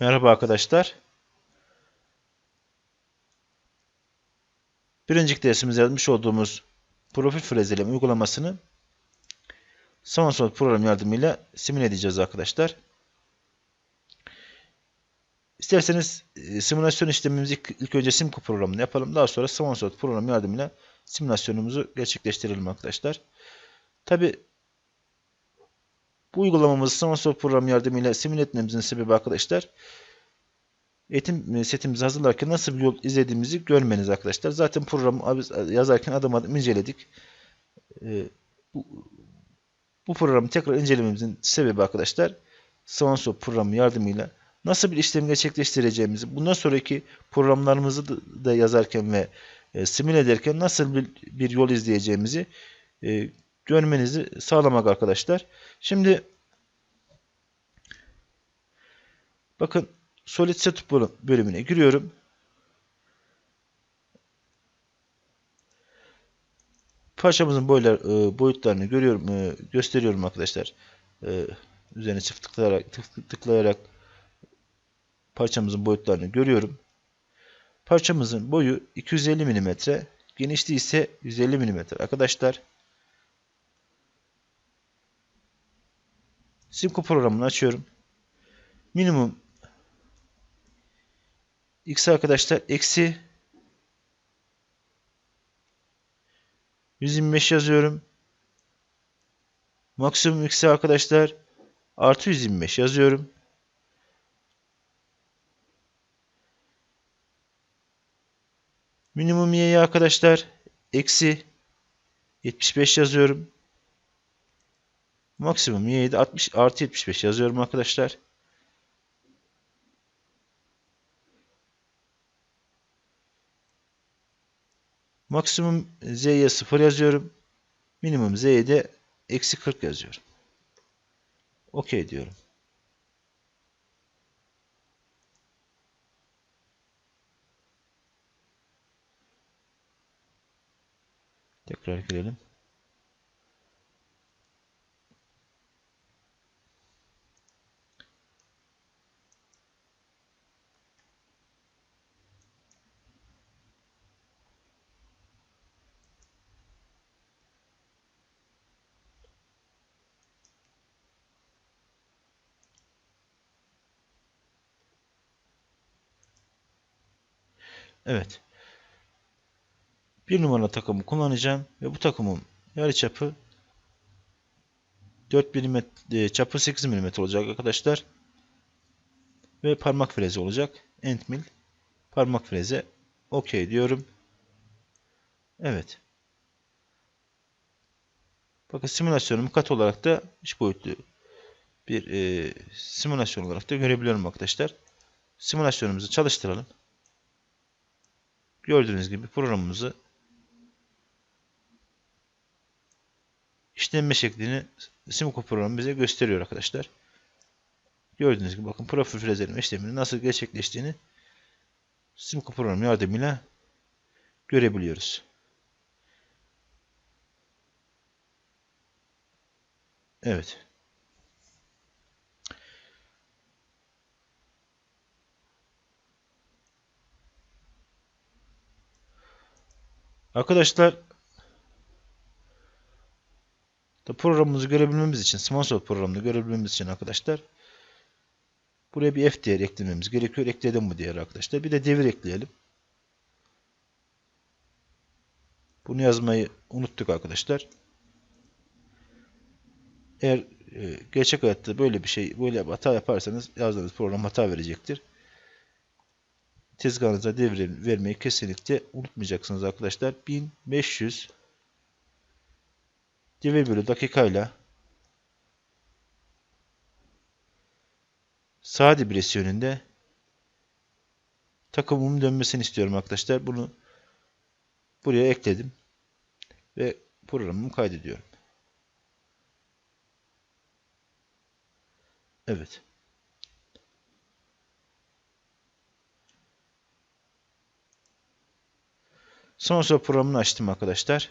Merhaba arkadaşlar. Bir önceki dersimizde yazmış olduğumuz profil frezeleme uygulamasını SamonSoft program yardımıyla simüle edeceğiz arkadaşlar. İsterseniz e, simülasyon işlemimizi ilk, önce Simco programını yapalım. Daha sonra SamonSoft program yardımıyla simülasyonumuzu gerçekleştirelim arkadaşlar. Tabi bu uygulamamızı SamonSoft program yardımıyla simüle etmemizin sebebi arkadaşlar eğitim setimizi hazırlarken nasıl bir yol izlediğimizi görmeniz arkadaşlar. Zaten programı yazarken adım adım inceledik. Ee, bu, programı tekrar incelememizin sebebi arkadaşlar SamonSoft programı yardımıyla nasıl bir işlem gerçekleştireceğimizi, bundan sonraki programlarımızı da yazarken ve e, simüle ederken nasıl bir, yol izleyeceğimizi e, görmenizi sağlamak arkadaşlar. Şimdi bakın Solid Setup bölümüne giriyorum. Parçamızın boylar, e, boyutlarını görüyorum, e, gösteriyorum arkadaşlar. E, üzerine çift tıklayarak, tıklayarak parçamızın boyutlarını görüyorum. Parçamızın boyu 250 mm, genişliği ise 150 mm arkadaşlar. Simco programını açıyorum. Minimum x arkadaşlar eksi 125 yazıyorum. Maksimum x arkadaşlar artı 125 yazıyorum. Minimum y'ye arkadaşlar eksi 75 yazıyorum. Maksimum y'ye de 60 artı 75 yazıyorum arkadaşlar. Maksimum z'ye 0 yazıyorum. Minimum z'ye de eksi 40 yazıyorum. OK diyorum. Tekrar girelim. Evet. Bir numara takımı kullanacağım ve bu takımın yarıçapı 4 mm çapı 8 mm olacak arkadaşlar. Ve parmak frezi olacak. End mill parmak freze OK diyorum. Evet. Bakın simülasyonumu kat olarak da 3 boyutlu bir e, simülasyon olarak da görebiliyorum arkadaşlar. Simülasyonumuzu çalıştıralım. Gördüğünüz gibi programımızı işlenme şeklini Simco programı bize gösteriyor arkadaşlar. Gördüğünüz gibi bakın profil frezeleme işleminin nasıl gerçekleştiğini Simco programı yardımıyla görebiliyoruz. Evet. Arkadaşlar da programımızı görebilmemiz için SmartSoft programını görebilmemiz için arkadaşlar buraya bir F değeri eklememiz gerekiyor. Ekledim bu değeri arkadaşlar. Bir de devir ekleyelim. Bunu yazmayı unuttuk arkadaşlar. Eğer e, gerçek hayatta böyle bir şey, böyle bir hata yaparsanız yazdığınız program hata verecektir tezgahınıza devre vermeyi kesinlikle unutmayacaksınız arkadaşlar. 1500 devir bölü dakikayla sağ dibres yönünde takımımın dönmesini istiyorum arkadaşlar. Bunu buraya ekledim ve programımı kaydediyorum. Evet. Sponsor programını açtım arkadaşlar.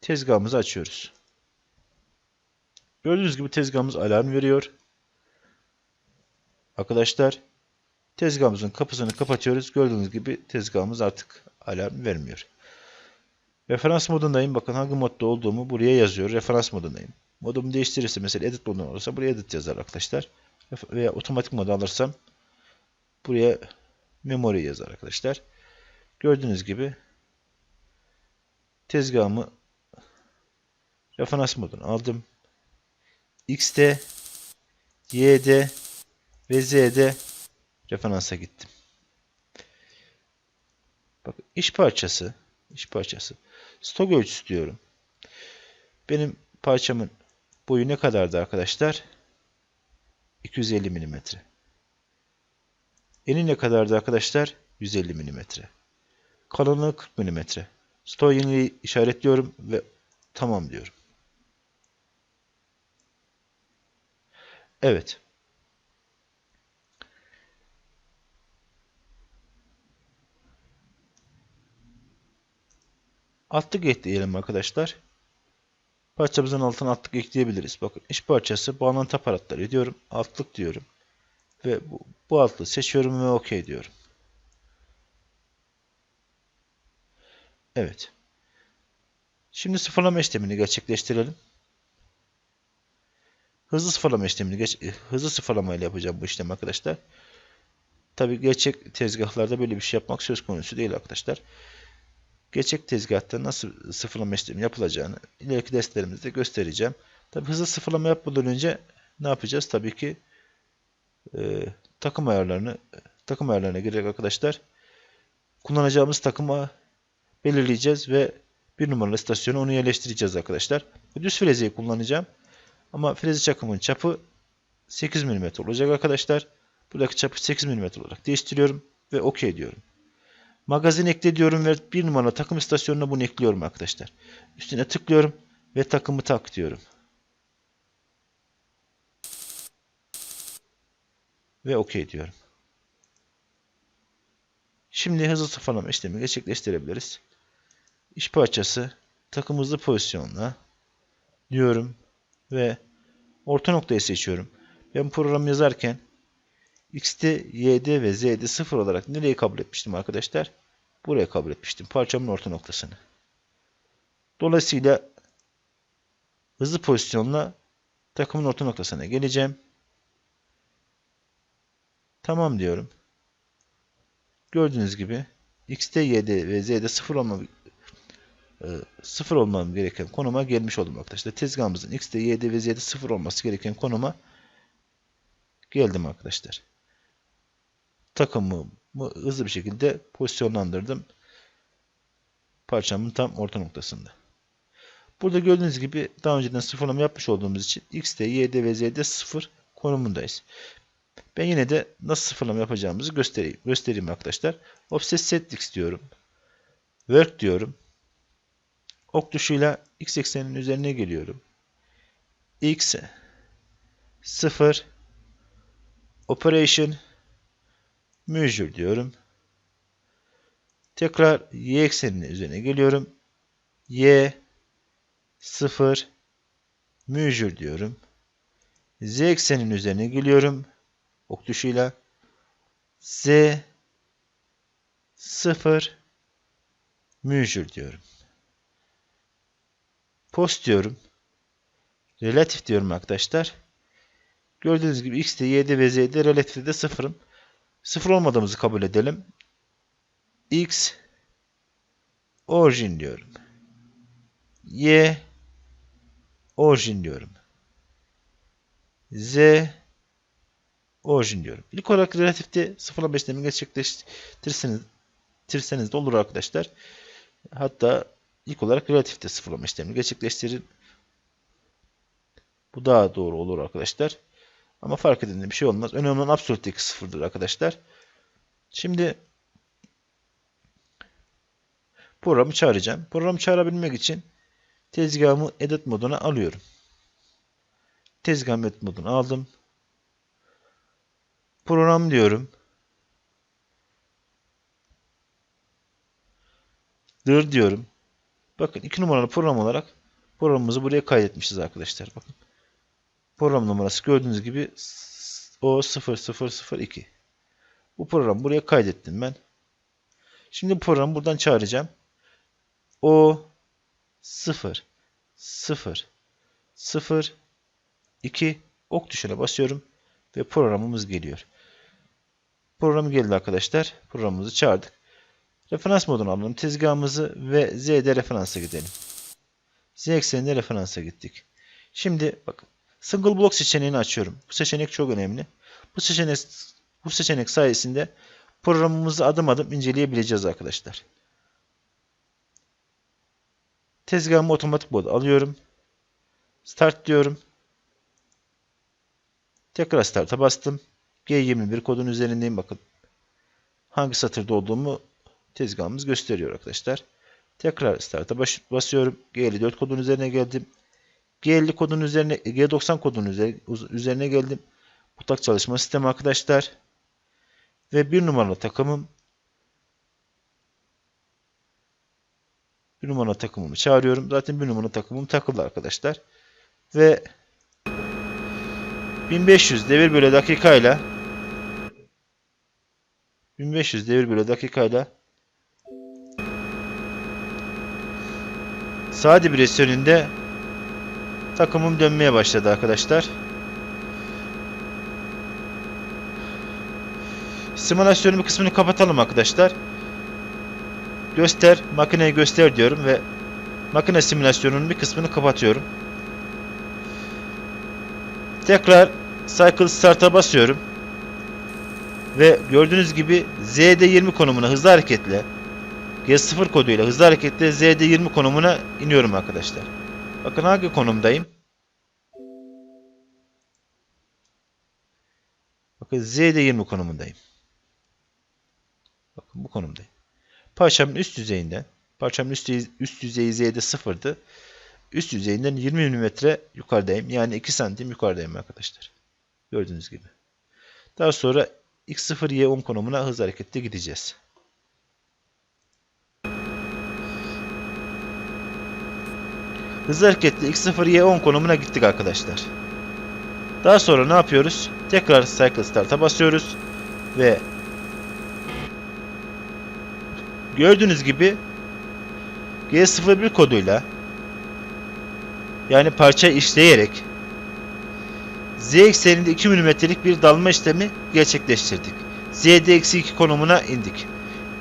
Tezgahımızı açıyoruz. Gördüğünüz gibi tezgahımız alarm veriyor. Arkadaşlar tezgahımızın kapısını kapatıyoruz. Gördüğünüz gibi tezgahımız artık alarm vermiyor. Referans modundayım. Bakın hangi modda olduğumu buraya yazıyor. Referans modundayım. Modumu değiştirirse mesela edit modunda olursa buraya edit yazar arkadaşlar. Veya otomatik modu alırsam buraya memory yazar arkadaşlar. Gördüğünüz gibi tezgahımı referans moduna aldım. X'de, Y'de ve Z'de referansa gittim. Bakın iş parçası, iş parçası. Stok ölçüsü diyorum. Benim parçamın boyu ne kadardı arkadaşlar? 250 mm. Eni ne kadardı arkadaşlar? 150 mm. Kalınlığı 40 mm. Yeniliği işaretliyorum ve tamam diyorum. Evet. Altlık ekleyelim arkadaşlar. Parçamızın altına altlık ekleyebiliriz. Bakın iş parçası bağlantı aparatları diyorum. Altlık diyorum. Ve bu, bu altlığı seçiyorum ve OK diyorum. Evet. Şimdi sıfırlama işlemini gerçekleştirelim. Hızlı sıfırlama işlemini geç, hızlı sıfırlama yapacağım bu işlem arkadaşlar. Tabi gerçek tezgahlarda böyle bir şey yapmak söz konusu değil arkadaşlar. Gerçek tezgahta nasıl sıfırlama işlemi yapılacağını ileriki derslerimizde göstereceğim. Tabi hızlı sıfırlama yapmadan önce ne yapacağız? Tabii ki e, takım ayarlarını takım ayarlarına girerek arkadaşlar kullanacağımız takıma belirleyeceğiz ve bir numaralı istasyona onu yerleştireceğiz arkadaşlar. Düz frezeyi kullanacağım. Ama freze çakımın çapı 8 mm olacak arkadaşlar. Buradaki çapı 8 mm olarak değiştiriyorum ve OK diyorum. Magazin ekle diyorum ve bir numaralı takım istasyonuna bunu ekliyorum arkadaşlar. Üstüne tıklıyorum ve takımı tak diyorum. Ve OK diyorum. Şimdi hızlı sıfırlama işlemi gerçekleştirebiliriz. İş parçası takım hızlı pozisyonla diyorum ve orta noktayı seçiyorum. Ben program yazarken X'de, Y'de ve Z'de 0 olarak nereyi kabul etmiştim arkadaşlar? Buraya kabul etmiştim. Parçamın orta noktasını. Dolayısıyla hızlı pozisyonla takımın orta noktasına geleceğim. Tamam diyorum. Gördüğünüz gibi X'de, Y'de ve Z'de 0 olma sıfır olmam gereken konuma gelmiş oldum arkadaşlar. Tezgahımızın X'de, Y'de ve Z'de sıfır olması gereken konuma geldim arkadaşlar. Takımımı hızlı bir şekilde pozisyonlandırdım. Parçamın tam orta noktasında. Burada gördüğünüz gibi daha önceden sıfırlama yapmış olduğumuz için X'de, Y'de ve Z'de sıfır konumundayız. Ben yine de nasıl sıfırlama yapacağımızı göstereyim, göstereyim arkadaşlar. Offset Settings diyorum. Work diyorum. Ok tuşuyla x ekseninin üzerine geliyorum. x 0 operation measure diyorum. Tekrar y ekseninin üzerine geliyorum. y 0 measure diyorum. z ekseninin üzerine geliyorum. Ok tuşuyla z 0 measure diyorum. Post diyorum. Relatif diyorum arkadaşlar. Gördüğünüz gibi x'de, y'de ve z'de relatifte de sıfırım. Sıfır olmadığımızı kabul edelim. x orijin diyorum. y orijin diyorum. z orijin diyorum. İlk olarak relatifte sıfırlama işlemi gerçekleştirirseniz de olur arkadaşlar. Hatta İlk olarak relatifte sıfırlama işlemini gerçekleştirin. Bu daha doğru olur arkadaşlar. Ama fark edin bir şey olmaz. Önemli olan absolutteki sıfırdır arkadaşlar. Şimdi programı çağıracağım. Programı çağırabilmek için tezgahımı edit moduna alıyorum. Tezgahımı edit moduna aldım. Program diyorum. Dır diyorum. Bakın iki numaralı program olarak programımızı buraya kaydetmişiz arkadaşlar. Bakın. Program numarası gördüğünüz gibi O0002. Bu programı buraya kaydettim ben. Şimdi programı buradan çağıracağım. O 0 0 0 2 ok tuşuna basıyorum ve programımız geliyor. Program geldi arkadaşlar. Programımızı çağırdık. Referans modunu alalım. Tezgahımızı ve Z'de referansa gidelim. Z ekseninde referansa gittik. Şimdi bakın single block seçeneğini açıyorum. Bu seçenek çok önemli. Bu seçenek bu seçenek sayesinde programımızı adım adım inceleyebileceğiz arkadaşlar. Tezgahımı otomatik mod alıyorum. Start diyorum. Tekrar start'a bastım. G21 kodun üzerindeyim bakın. Hangi satırda olduğumu tezgahımız gösteriyor arkadaşlar. Tekrar start'a basıyorum. G54 kodun üzerine geldim. G50 kodun üzerine G90 kodun üzerine geldim. Mutlak çalışma sistemi arkadaşlar. Ve bir numaralı takımım bir numaralı takımımı çağırıyorum. Zaten bir numaralı takımım takıldı arkadaşlar. Ve 1500 devir bölü dakikayla 1500 devir bölü dakikayla sağ depresyonunda takımım dönmeye başladı arkadaşlar. Simülasyonun bir kısmını kapatalım arkadaşlar. Göster, makineyi göster diyorum ve makine simülasyonunun bir kısmını kapatıyorum. Tekrar Cycle Start'a basıyorum. Ve gördüğünüz gibi ZD20 konumuna hızlı hareketle G0 koduyla hızlı hareketle ZD20 konumuna iniyorum arkadaşlar. Bakın hangi konumdayım? Bakın ZD20 konumundayım. Bakın bu konumdayım. Parçamın üst yüzeyinden, parçamın üst, üst yüzeyi Z'de sıfırdı. Üst yüzeyinden 20 mm yukarıdayım. Yani 2 santim yukarıdayım arkadaşlar. Gördüğünüz gibi. Daha sonra X0 Y10 konumuna hız harekette gideceğiz. Hızlı hareketli X0 Y10 konumuna gittik arkadaşlar. Daha sonra ne yapıyoruz? Tekrar Cycle Start'a basıyoruz. Ve gördüğünüz gibi G01 koduyla yani parça işleyerek Z ekseninde 2 mm'lik bir dalma işlemi gerçekleştirdik. Z'de-2 konumuna indik.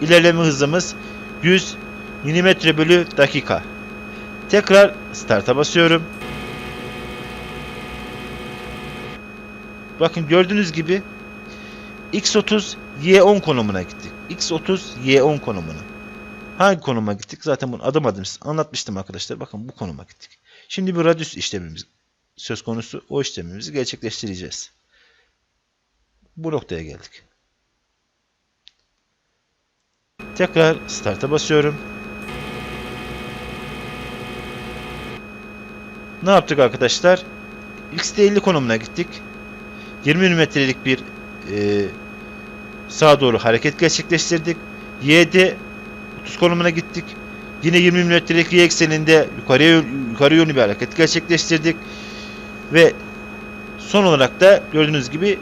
İlerleme hızımız 100 mm bölü dakika. Tekrar start'a basıyorum. Bakın gördüğünüz gibi X30 Y10 konumuna gittik. X30 Y10 konumuna. Hangi konuma gittik? Zaten bunu adım adım anlatmıştım arkadaşlar. Bakın bu konuma gittik. Şimdi bir radyüs işlemimiz söz konusu. O işlemimizi gerçekleştireceğiz. Bu noktaya geldik. Tekrar start'a basıyorum. Ne yaptık arkadaşlar? X'de 50 konumuna gittik. 20 mm'lik bir e, sağa doğru hareket gerçekleştirdik. Y'de 30 konumuna gittik. Yine 20 mm'lik y ekseninde yukarıya yukarı yönlü bir hareket gerçekleştirdik. Ve son olarak da gördüğünüz gibi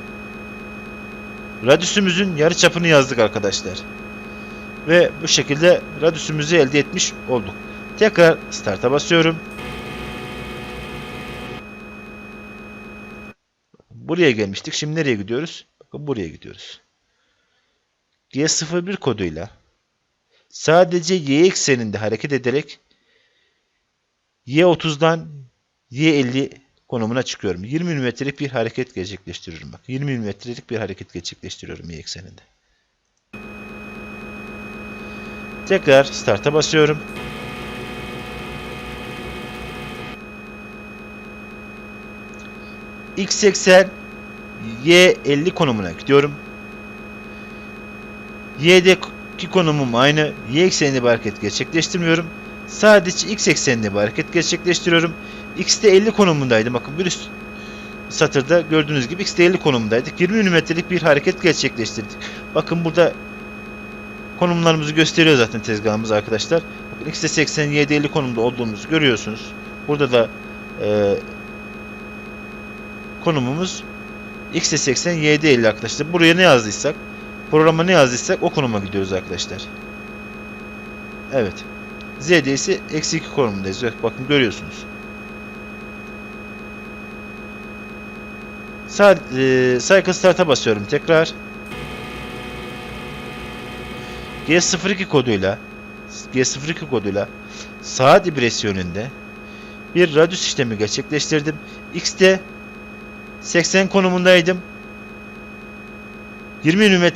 radyüsümüzün yarı çapını yazdık arkadaşlar. Ve bu şekilde radyüsümüzü elde etmiş olduk. Tekrar start'a basıyorum. Buraya gelmiştik. Şimdi nereye gidiyoruz? Bakın buraya gidiyoruz. G01 koduyla sadece y ekseninde hareket ederek Y30'dan Y50 konumuna çıkıyorum. 20 mm'lik bir hareket gerçekleştiriyorum. Bak 20 mm'lik bir hareket gerçekleştiriyorum y ekseninde. Tekrar start'a basıyorum. X80 Y50 konumuna gidiyorum. Y'deki konumum aynı. Y ekseninde bir hareket gerçekleştirmiyorum. Sadece X ekseninde bir hareket gerçekleştiriyorum. X'de 50 konumundaydı. Bakın bir üst satırda gördüğünüz gibi X'de 50 konumundaydık. 20 mm'lik bir hareket gerçekleştirdik. Bakın burada konumlarımızı gösteriyor zaten tezgahımız arkadaşlar. Bakın X'de 80, Y'de 50 konumda olduğumuzu görüyorsunuz. Burada da e, konumumuz X'de 80, Y'de 50 arkadaşlar. Buraya ne yazdıysak, programa ne yazdıysak o konuma gidiyoruz arkadaşlar. Evet. Z'de ise eksi 2 konumundayız. Bakın görüyorsunuz. Sağ, e, Cycle Start'a basıyorum tekrar. G02 koduyla G02 koduyla saat ibresi yönünde bir radyus işlemi gerçekleştirdim. X'te 80 konumundaydım. 20 mm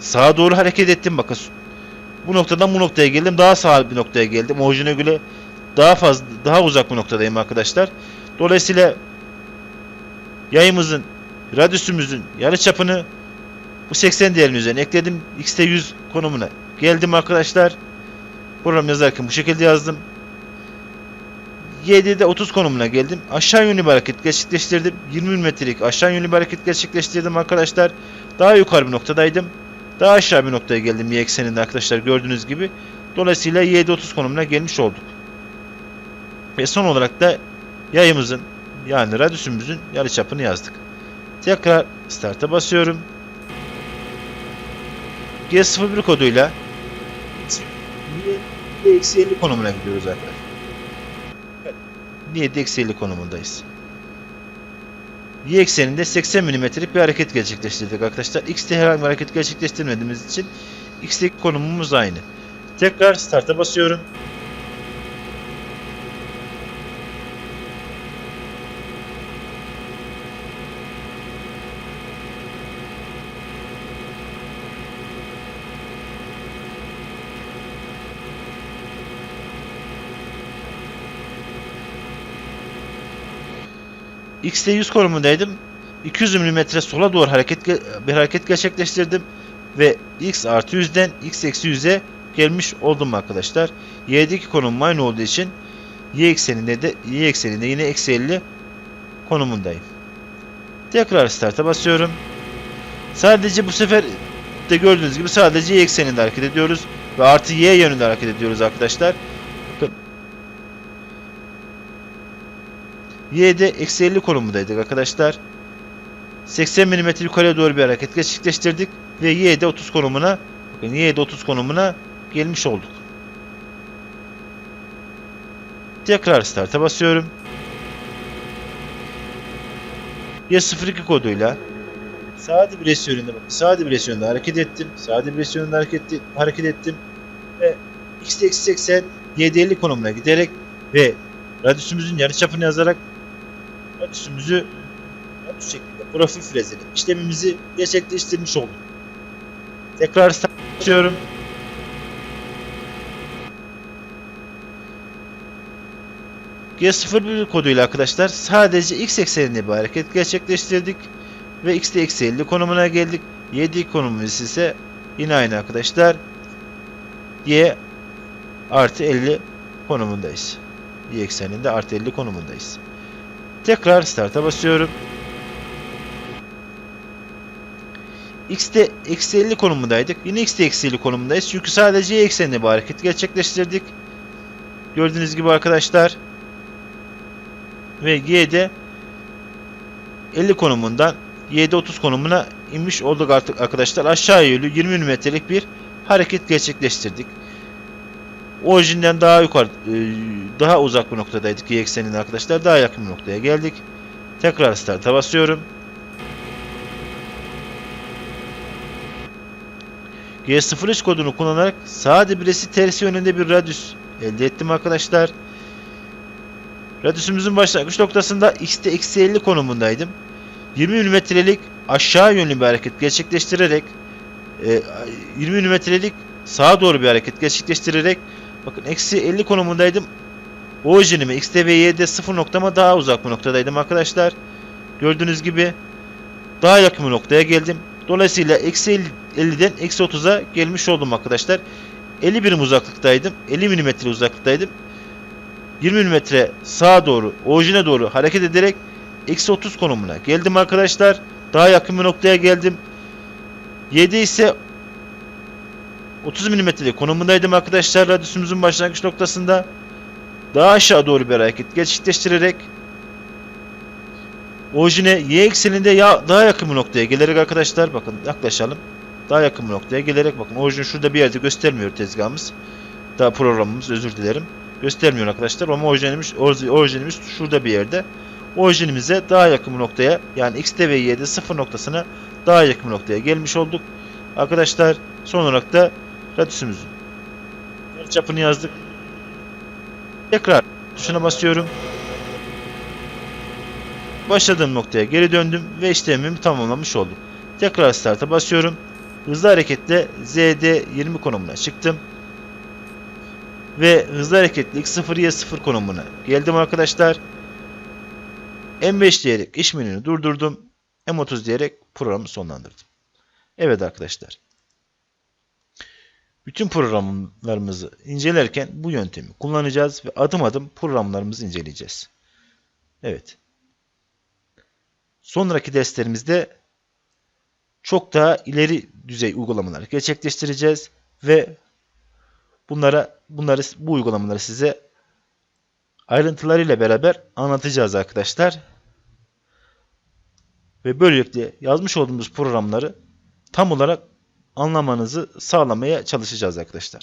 sağa doğru hareket ettim. Bakın bu noktadan bu noktaya geldim. Daha sağ bir noktaya geldim. Orijine göre daha fazla daha uzak bir noktadayım arkadaşlar. Dolayısıyla yayımızın radyüsümüzün yarı çapını bu 80 değerinin üzerine ekledim. X'te 100 konumuna geldim arkadaşlar. Program yazarken bu şekilde yazdım. 7'de 30 konumuna geldim. Aşağı yönlü bir hareket gerçekleştirdim. 20 mm'lik aşağı yönlü bir hareket gerçekleştirdim arkadaşlar. Daha yukarı bir noktadaydım. Daha aşağı bir noktaya geldim y ekseninde arkadaşlar gördüğünüz gibi. Dolayısıyla 7'de 30 konumuna gelmiş olduk. Ve son olarak da yayımızın yani radyüsümüzün yarıçapını yazdık. Tekrar start'a basıyorum. G01 koduyla eksi 50 konumuna gidiyoruz arkadaşlar. Niyet eksi 50 konumundayız. Y ekseninde 80 mm'lik bir hareket gerçekleştirdik arkadaşlar. X'te herhangi bir hareket gerçekleştirmediğimiz için X'teki konumumuz aynı. Tekrar start'a basıyorum. X'te 100 konumundaydım. 200 mm sola doğru hareket bir hareket gerçekleştirdim ve X artı 100'den X eksi 100'e gelmiş oldum arkadaşlar. Y'deki konum aynı olduğu için Y ekseninde de Y ekseninde yine eksi 50 konumundayım. Tekrar start'a basıyorum. Sadece bu sefer de gördüğünüz gibi sadece Y ekseninde hareket ediyoruz ve artı Y yönünde hareket ediyoruz arkadaşlar. Y'de eksi 50 konumundaydık arkadaşlar. 80 mm yukarıya doğru bir hareket gerçekleştirdik ve Y'de 30 konumuna bakın Y'de 30 konumuna gelmiş olduk. Tekrar start'a basıyorum. Y02 koduyla sağ dibres yönünde bakın sağ dibres yönünde hareket ettim. Sağ dibres yönünde hareket, hareket ettim ve X'de eksi 80 Y'de 50 konumuna giderek ve radyüsümüzün yarıçapını yazarak radyüsümüzü radyüs şeklinde profil frezeli işlemimizi gerçekleştirmiş olduk. Tekrar start açıyorum. G01 koduyla arkadaşlar sadece x ekseninde bir hareket gerçekleştirdik ve x'de eksi 50 konumuna geldik. Y konumumuz ise yine aynı arkadaşlar. Y artı 50 konumundayız. Y ekseninde artı 50 konumundayız. Tekrar start'a basıyorum. X'te eksi 50 konumundaydık. Yine X'te eksi 50 konumundayız. Çünkü sadece Y ekseninde bir hareket gerçekleştirdik. Gördüğünüz gibi arkadaşlar. Ve Y'de 50 konumundan Y'de 30 konumuna inmiş olduk artık arkadaşlar. Aşağı yönlü 20 mm'lik bir hareket gerçekleştirdik. Orijinden daha yukarı e, daha uzak bir noktadaydık y ekseninde arkadaşlar. Daha yakın bir noktaya geldik. Tekrar start'a basıyorum. G03 kodunu kullanarak sağ dibresi ters yönünde bir radyüs elde ettim arkadaşlar. Radyüsümüzün başlangıç noktasında x'te eksi 50 konumundaydım. 20 mm'lik aşağı yönlü bir hareket gerçekleştirerek 20 e, mm'lik sağa doğru bir hareket gerçekleştirerek bakın eksi 50 konumundaydım. Ve y'de 0 noktama daha uzak bir noktadaydım arkadaşlar. Gördüğünüz gibi daha yakın bir noktaya geldim. Dolayısıyla eksi 50'den eksi 30'a gelmiş oldum arkadaşlar. 50 birim uzaklıktaydım. 50 mm uzaklıktaydım. 20 mm sağa doğru, orijine doğru hareket ederek eksi 30 konumuna geldim arkadaşlar. Daha yakın bir noktaya geldim. 7 ise 30 mm'lik konumundaydım arkadaşlar radyüsümüzün başlangıç noktasında. Daha aşağı doğru bir hareket gerçekleştirerek Orijine y ekseninde ya daha yakın bir noktaya gelerek arkadaşlar bakın yaklaşalım. Daha yakın bir noktaya gelerek bakın orijin şurada bir yerde göstermiyor tezgahımız. Daha programımız özür dilerim. Göstermiyor arkadaşlar ama orijinimiz, orij- orijinimiz şurada bir yerde. Orijinimize daha yakın bir noktaya yani x'te ve y'de sıfır noktasına daha yakın bir noktaya gelmiş olduk. Arkadaşlar son olarak da radyüsümüzün çapını yazdık. Tekrar tuşuna basıyorum. Başladığım noktaya geri döndüm ve işlemimi tamamlamış oldum. Tekrar start'a basıyorum. Hızlı hareketle ZD 20 konumuna çıktım. Ve hızlı hareketli X0 Y0 konumuna geldim arkadaşlar. M5 diyerek iş menünü durdurdum. M30 diyerek programı sonlandırdım. Evet arkadaşlar. Bütün programlarımızı incelerken bu yöntemi kullanacağız ve adım adım programlarımızı inceleyeceğiz. Evet. Sonraki derslerimizde çok daha ileri düzey uygulamalar gerçekleştireceğiz ve bunlara bunları bu uygulamaları size ayrıntılarıyla beraber anlatacağız arkadaşlar. Ve böylelikle yazmış olduğumuz programları tam olarak anlamanızı sağlamaya çalışacağız arkadaşlar.